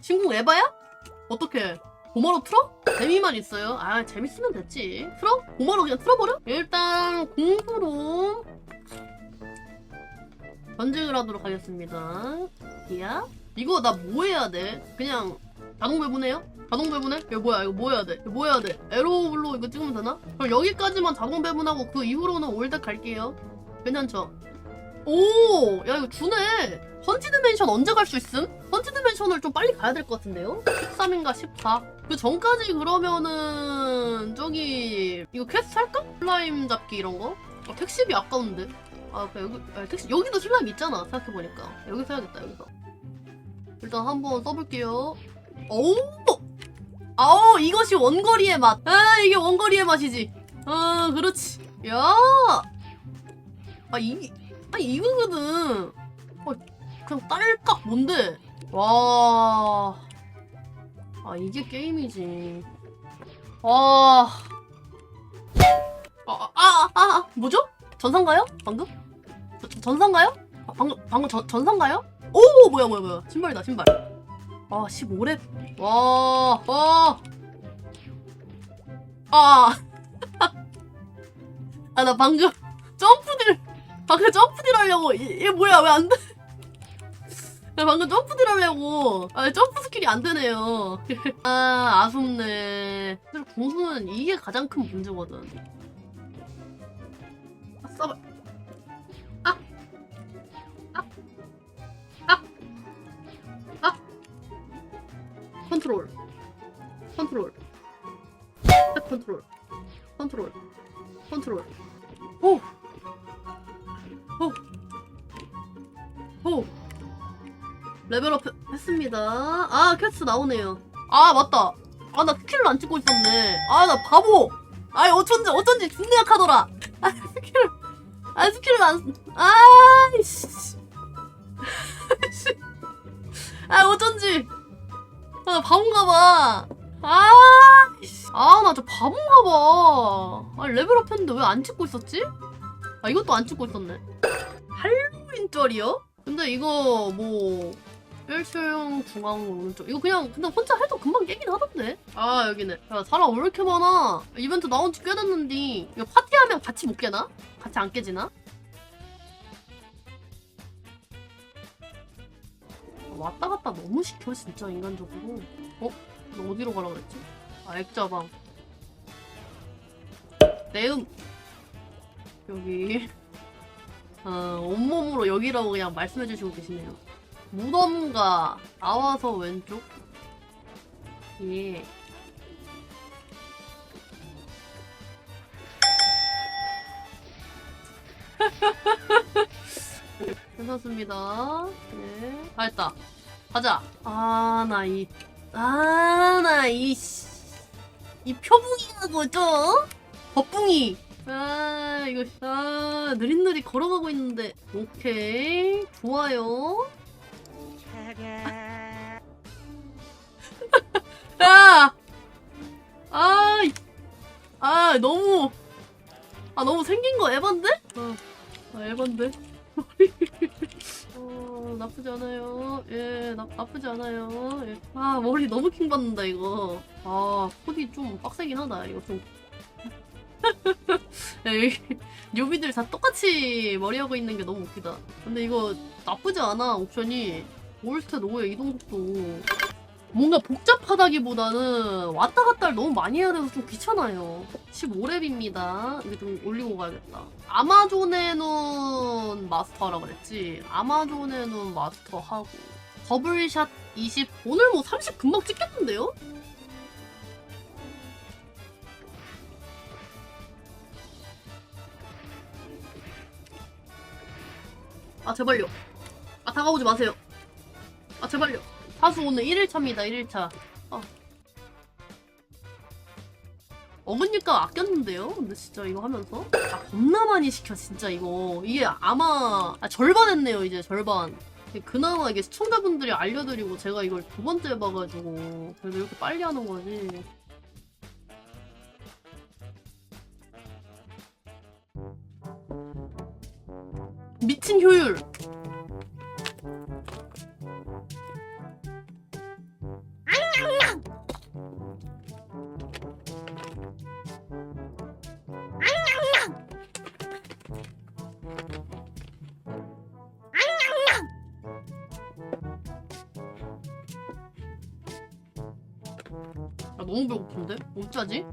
신궁 에바야? 어떻게? 고마로 틀어? 재미만 있어요. 아 재밌으면 됐지. 틀어? 고마로 그냥 틀어버려? 일단 공부로 전쟁을 하도록 하겠습니다. 야 이거 나 뭐 해야 돼? 그냥 자동 배분해요? 자동 배분해? 이거 뭐야? 이거 뭐 해야 돼? 이거 뭐 해야 돼? 에로블로 이거 찍으면 되나? 그럼 여기까지만 자동 배분하고 그 이후로는 올드 갈게요. 괜찮죠? 오! 야 이거 주네! 헌티드 맨션 언제 갈 수 있음? 헌티드 맨션을 좀 빨리 가야 될 것 같은데요? 13인가 14? 그 전까지 그러면은 저기 이거 퀘스트 할까? 슬라임 잡기 이런 거? 아, 택시비 아까운데 아 그래, 여기 아, 택시 여기도 슬라임 있잖아 생각해 보니까 여기서 해야겠다 여기서 일단 한번 써볼게요 오! 아우 이것이 원거리의 맛. 아 이게 원거리의 맛이지. 아 그렇지. 야. 아 이게 아니 이거거든. 어, 그냥 딸깍 뭔데? 와. 아 이게 게임이지. 와. 아, 아, 아, 아, 뭐죠? 전상가요? 방금? 저- 저- 전상가요? 아, 방금, 방금 전, 전상가요? 오, 뭐야, 뭐야, 뭐야. 신발이다, 신발. 아, 15렙. 와, 와. 아. 아, 나 방금 점프딜, 방금 점프 딜 하려고. 이- 얘 뭐야, 왜 안 돼? 나 방금 점프 딜 하려고. 아, 점프 스킬이 안 되네요. 아, 아쉽네. 사실 공수는 이게 가장 큰 문제거든. 아, 써봐. 아. 아. 아. 아. 컨트롤. 컨트롤. 백 컨트롤. 컨트롤. 컨트롤. 오. 오. 오. 레벨업 했습니다. 아, 캐스 나오네요. 아, 맞다. 아, 나 스킬을 안 찍고 있었네. 아, 나 바보. 아이, 어쩐지, 어쩐지 존나 약하더라. 아, 스킬을, 아, 스킬을 안, 아이씨. 아, 어쩐지. 아, 나 바본가봐. 아이씨. 아, 나 저 바본가봐. 아, 레벨업 했는데 왜 안 찍고 있었지? 아, 이것도 안 찍고 있었네. 할로윈절이요? 근데 이거 뭐 1층 중앙 오른쪽 이거 그냥 근데 혼자 해도 금방 깨긴 하던데 아 여기네 야 사람 왜 이렇게 많아 이벤트 나온 지 꽤 됐는데 이거 파티하면 같이 못 깨나? 같이 안 깨지나? 왔다 갔다 너무 시켜 진짜 인간적으로 어? 너 어디로 가라 그랬지? 아 액자방 내음 여기 어, 온몸으로 여기라고 그냥 말씀해 주시고 계시네요. 무덤가 나와서 왼쪽. 예. 괜찮습니다. 네. 다 했다. 가자. 아, 나 이, 아, 나 이, 씨. 이 표붕이라고 좀? 버붕이. 아, 이거, 아, 느릿느릿 걸어가고 있는데. 오케이. 좋아요. 야! 아, 이- 아, 너무, 아, 너무 생긴 거 에반데? 어, 아, 에반데? 어, 나쁘지 않아요. 예, 나, 나쁘지 않아요. 예. 아, 머리 너무 킹받는다, 이거. 아, 코디 좀 빡세긴 하다, 이거 좀. 야, 여기, 뉴비들 다 똑같이 머리하고 있는 게 너무 웃기다. 근데 이거 나쁘지 않아, 옵션이. 올스테 노의 이동속도. 뭔가 복잡하다기보다는 왔다 갔다를 너무 많이 해야 돼서 좀 귀찮아요. 15렙입니다. 이거 좀 올리고 가야겠다. 아마존의 눈 마스터라 그랬지. 아마존의 눈 마스터 하고. 더블샷 20. 오늘 뭐 30 금방 찍겠는데요? 아, 제발요. 아, 다가오지 마세요. 아, 제발요. 사수 오늘 1일차입니다, 1일차. 아. 어금니가 아꼈는데요? 근데 진짜 이거 하면서? 아, 겁나 많이 시켜, 진짜 이거. 이게 아마, 아, 절반 했네요, 이제 절반. 그나마 이게 시청자분들이 알려드리고 제가 이걸 두 번째 해봐가지고. 그래서 이렇게 빨리 하는 거지. 미친 효율. 아, 너무 배고픈데? 어쩌지?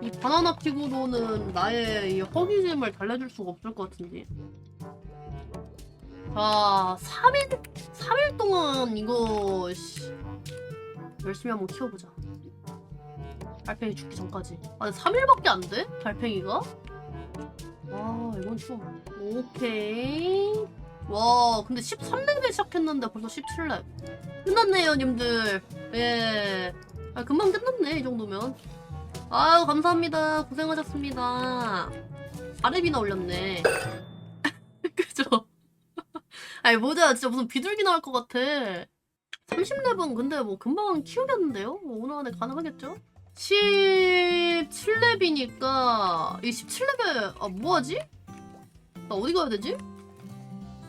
이 바나나 피구로는 나의 이 허기짐을 달래줄 수가 없을 것 같은데. 자, 3일, 3일 동안 이거, 씨, 열심히 한번 키워보자. 달팽이 죽기 전까지. 아, 근데 3일밖에 안 돼? 달팽이가? 와, 이건 좀. 오케이. 와, 근데 13렙에 시작했는데 벌써 17렙. 끝났네요, 님들. 예. 아, 금방 끝났네, 이 정도면. 아유, 감사합니다. 고생하셨습니다. 4렙이나 올렸네. 그죠? 아니, 뭐자, 진짜 무슨 비둘기 나올 것 같아. 30렙은 근데 뭐 금방 키우겠는데요? 뭐 오늘 안에 가능하겠죠? 17렙이니까 이 17렙에 아 뭐하지? 나 어디 가야 되지?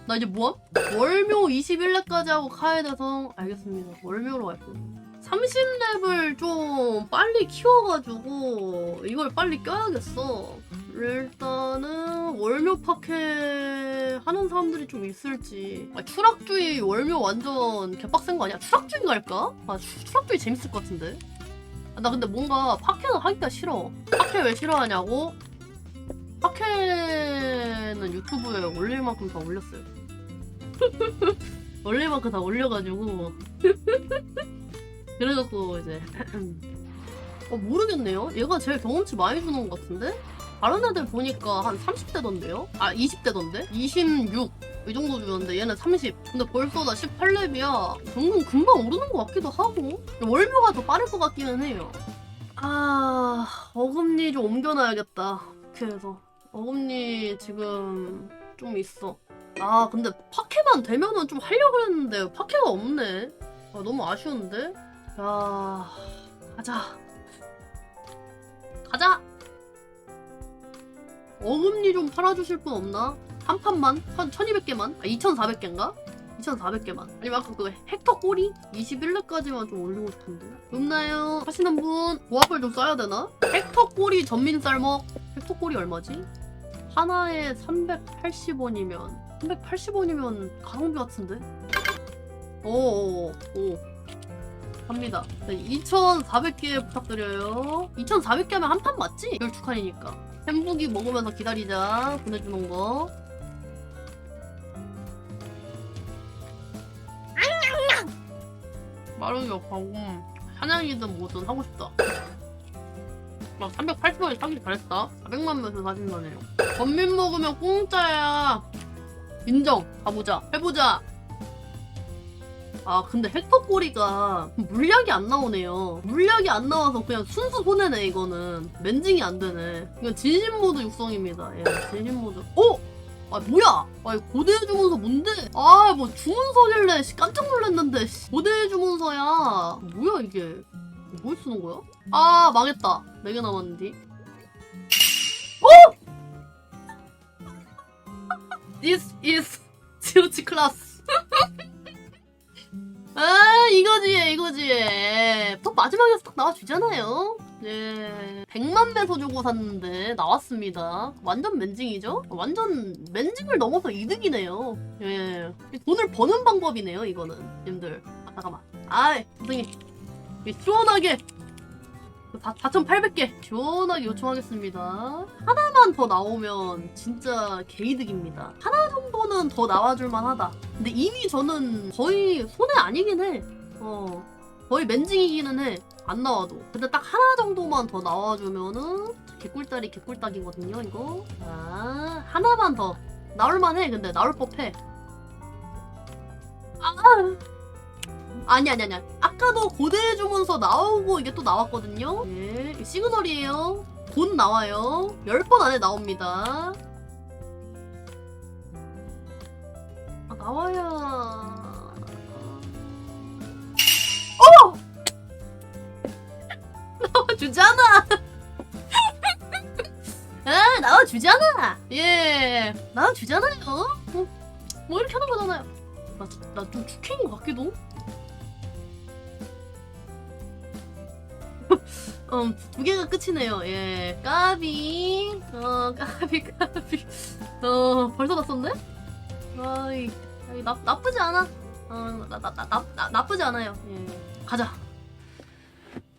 나 이제 뭐함? 월묘 21렙까지 하고 카에대성 알겠습니다. 월묘로 갈 거예요. 30렙을 좀 빨리 키워가지고 이걸 빨리 껴야겠어. 일단은 월묘 파케 하는 사람들이 좀 있을지. 아, 추락주의 월묘 완전 개빡센 거 아니야? 추락주의 갈까? 아 추, 추락주의 재밌을 것 같은데. 아, 나 근데 뭔가 파케는 하기가 싫어. 파케 왜 싫어하냐고? 파케는 유튜브에 올릴 만큼 다 올렸어요. 올릴 만큼 다 올려가지고. 그래갖고 이제. 어, 모르겠네요. 얘가 제일 경험치 많이 주는 것 같은데? 다른 애들 보니까 한 30대던데요? 아, 20대던데? 26. 이 정도 주는데 얘는 30. 근데 벌써 나 18렙이야. 금방 금방 오르는 것 같기도 하고. 월묘가 더 빠를 것 같기는 해요. 아, 어금니 좀 옮겨놔야겠다. 그래서 어금니 지금 좀 있어. 아, 근데 파케만 되면은 좀 하려고 했는데 파케가 없네. 아, 너무 아쉬운데? 야, 가자. 가자! 어금니 좀 팔아주실 분 없나? 한 판만? 한 1200개만? 아, 2400개인가? 2400개만. 아니면 아까 그 헥터 꼬리? 21렙까지만 좀 올리고 싶은데. 없나요? 하시는 분? 보합을 좀 써야 되나? 헥터 꼬리 전민 쌀먹. 헥터 꼬리 얼마지? 하나에 380원이면 380원이면 가성비 같은데? 오오오 오. 갑니다. 네, 2,400개 부탁드려요. 2,400개 하면 한 판 맞지? 12칸이니까. 햄부기 먹으면서 기다리자. 보내주는 거. 마루이 하고 사냥이든 뭐든 하고 싶다. 막 380원에 사기 잘했다. 400만 명에서 사진 거네요. 전민 먹으면 공짜야. 인정. 가보자. 해보자. 아 근데 헥터 꼬리가 물약이 안 나오네요. 물약이 안 나와서 그냥 순수 손해네 이거는. 멘징이 안 되네. 이건 진심 모드 육성입니다. 예, 진심 모드. 어? 아 뭐야? 아 고대 주문서 뭔데? 아 뭐 주문서길래 씨, 깜짝 놀랐는데 씨. 고대 주문서야. 뭐야 이게? 뭘 쓰는 거야? 아 망했다. 4개 남았는데. 어? This is 지오치 클라스. 아 이거지 이거지. 또 마지막에서 딱 나와주잖아요. 예 100만 배소 주고 샀는데 나왔습니다. 완전 맨징이죠? 완전 맨징을 넘어서 이득이네요. 예. 돈을 버는 방법이네요 이거는. 님들. 아, 잠깐만. 아이 선생님. 예, 시원하게 4,800개 시원하게 요청하겠습니다 하나만 더 나오면 진짜 개이득입니다 하나 정도는 더 나와줄 만 하다 근데 이미 저는 거의 손해 아니긴 해. 어. 거의 맨징이기는 해. 안 나와도. 근데 딱 하나 정도만 더 나와주면은 개꿀다리 개꿀딱이거든요, 이거. 아, 하나만 더. 나올만 해, 근데. 나올 법해. 아! 아니, 아니, 아니. 아까도 고대 주문서 나오고 이게 또 나왔거든요. 예, 이게 시그널이에요. 곧 나와요. 10번 안에 나옵니다. 아, 나와야. 어! 나와주잖아! 아, 나와주잖아! 예, 나와주잖아요. 뭐, 뭐 이렇게 하는 거잖아요. 나, 나좀 축해인 것 같기도? 음, 두 개가 끝이네요. 예, 까비. 어, 까비, 까비. 어, 벌써 다 썼네? 아이, 아이 나, 나쁘지 않아. 어, 나, 나, 나, 나, 나, 나쁘지 않아요. 예. 가자.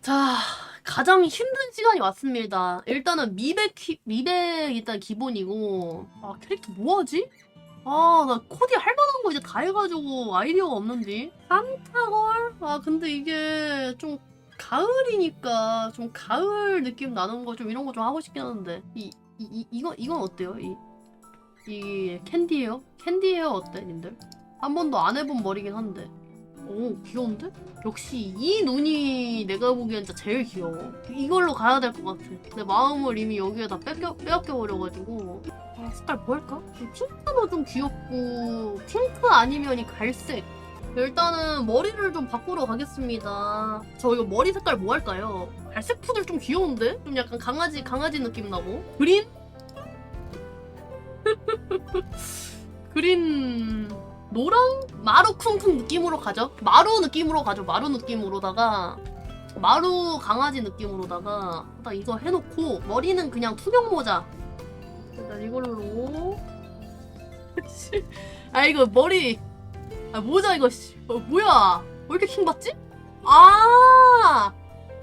자, 가장 힘든 시간이 왔습니다. 일단은 미백, 키- 미백 일단 기본이고, 아, 캐릭터 뭐하지? 아, 나 코디 할 만한 거 이제 다 해가지고 아이디어가 없는데. 산타걸? 아, 근데 이게 좀 가을이니까 좀 가을 느낌 나는 거 좀 이런 거 좀 하고 싶긴 하는데. 이, 이, 이, 이건, 이건 어때요? 이, 이 캔디에어? 캔디에어 어때, 님들? 한 번도 안 해본 머리긴 한데. 오, 귀여운데? 역시 이 눈이 내가 보기엔 진짜 제일 귀여워. 이걸로 가야 될 것 같아. 내 마음을 이미 여기에다 뺏겨, 빼앗겨버려가지고. 아, 색깔 뭐 할까? 이 핑크도 좀 귀엽고, 핑크 아니면 이 갈색. 일단은 머리를 좀 바꾸러 가겠습니다. 저 이거 머리 색깔 뭐 할까요? 갈색 푸들 좀 귀여운데? 좀 약간 강아지, 강아지 느낌 나고. 그린? 그린, 노랑? 마루 쿵쿵 느낌으로 가죠. 마루 느낌으로 가죠. 마루 느낌으로다가 마루 강아지 느낌으로다가 딱 이거 해놓고 머리는 그냥 투명 모자. 일단 이걸로. 씨. 아 이거 머리. 아 모자 이거 씨. 어, 뭐야? 왜 이렇게 킹 받지? 아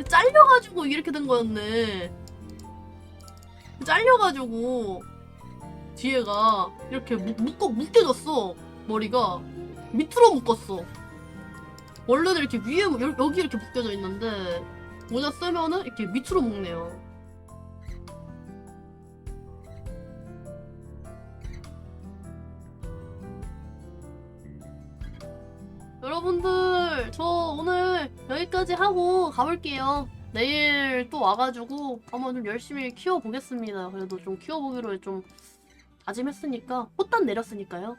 잘려가지고 이렇게 된 거였네. 잘려가지고 뒤에가 이렇게 묶, 묶어 묶여졌어. 머리가 밑으로 묶었어. 원래는 이렇게 위에 여- 여기 이렇게 묶여져 있는데 모자 쓰면은 이렇게 밑으로 묶네요. 여러분들 저 오늘 여기까지 하고 가볼게요. 내일 또 와가지고 한번 좀 열심히 키워보겠습니다. 그래도 좀 키워보기로 좀 다짐했으니까 꽃단 내렸으니까요.